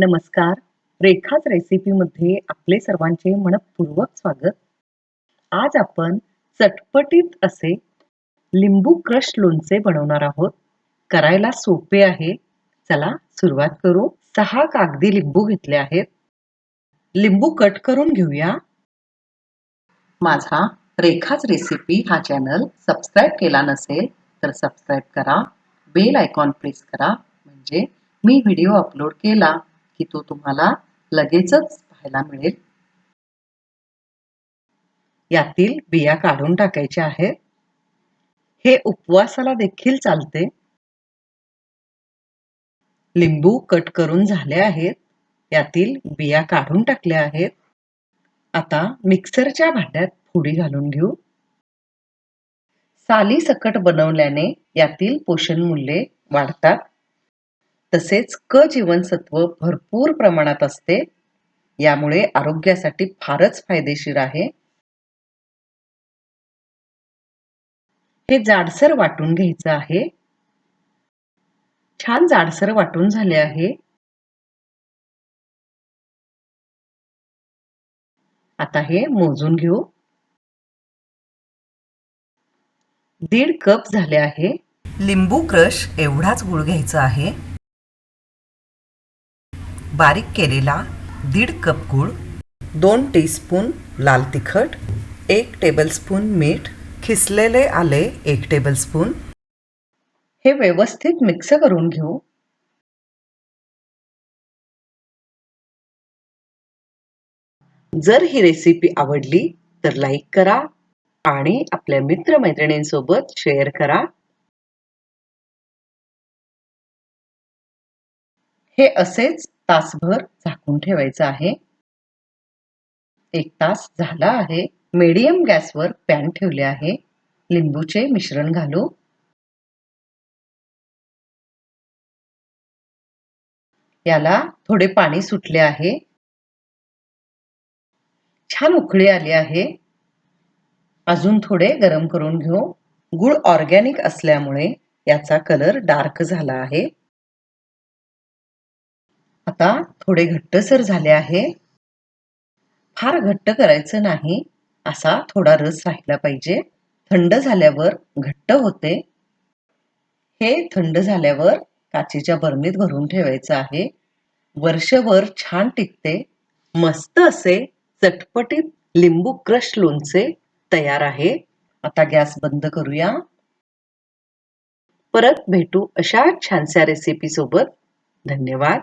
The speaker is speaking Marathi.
नमस्कार. रेखाच रेसिपीमध्ये आपले सर्वांचे मनपूर्वक स्वागत. आज आपण चटपटीत असे लिंबू क्रश लोणचे बनवणार आहोत. करायला सोपे आहे. चला सुरुवात करू. सहा कागदी लिंबू घेतले आहेत. लिंबू कट करून घेऊया. माझा रेखाच रेसिपी हा चॅनल सबस्क्राईब केला नसेल तर सबस्क्राईब करा. बेल आयकॉन प्रेस करा. म्हणजे मी व्हिडिओ अपलोड केला. की तो तुम्हाला लगेचच पाहायला मिळेल. यातील बिया काढून टाकायच्या आहेत. हे उपवासाला देखील चालते. लिंबू कट करून झाले आहेत. यातील बिया काढून टाकल्या आहेत. आता मिक्सरच्या भांड्यात फोडी घालून घेऊ. साली सकट बनवल्याने यातील पोषण मूल्ये वाढतात. तसेच क जीवनसत्व भरपूर प्रमाणात असते. यामुळे आरोग्यासाठी फारच फायदेशीर आहे. हे जाडसर वाटून घ्यायचं आहे. छान जाडसर वाटून झाले आहे. आता हे मोजून घेऊ. दीड कप झाले आहे. लिंबू क्रश एवढाच गुळ घ्यायचा आहे. बारीक केलेला दीड कप गूळ दोन टीस्पून लाल तिखट एक टेबलस्पून मीठ खिसलेले आले एक टेबलस्पून. हे व्यवस्थित मिक्स करून घेऊ. जर ही रेसिपी आवडली तर लाईक करा आणि आपल्या मित्रमैत्रिणींसोबत शेअर करा. हे असेच तासभर झाकून ठेवायचं आहे. एक तास झाला आहे. मीडियम गॅसवर पॅन ठेवले आहे. लिंबूचे मिश्रण घालू. याला थोडे पाणी सुटले आहे. छान उकळी आली आहे. अजून थोडे गरम करून घेऊ. गुळ ऑर्गॅनिक असल्यामुळे याचा कलर डार्क झाला आहे. आता थोडे घट्टसर झाले आहे. फार घट्ट करायचं नाही असा थोडा रस राहिला पाहिजे. थंड झाल्यावर घट्ट होते. हे थंड झाल्यावर काचेच्या बरणीत भरून ठेवायचं आहे. वर्षभर छान टिकते. मस्त असे चटपटीत लिंबू क्रश लोणचे तयार आहे. आता गॅस बंद करूया. परत भेटू अशा छानशा रेसिपी सोबत. धन्यवाद.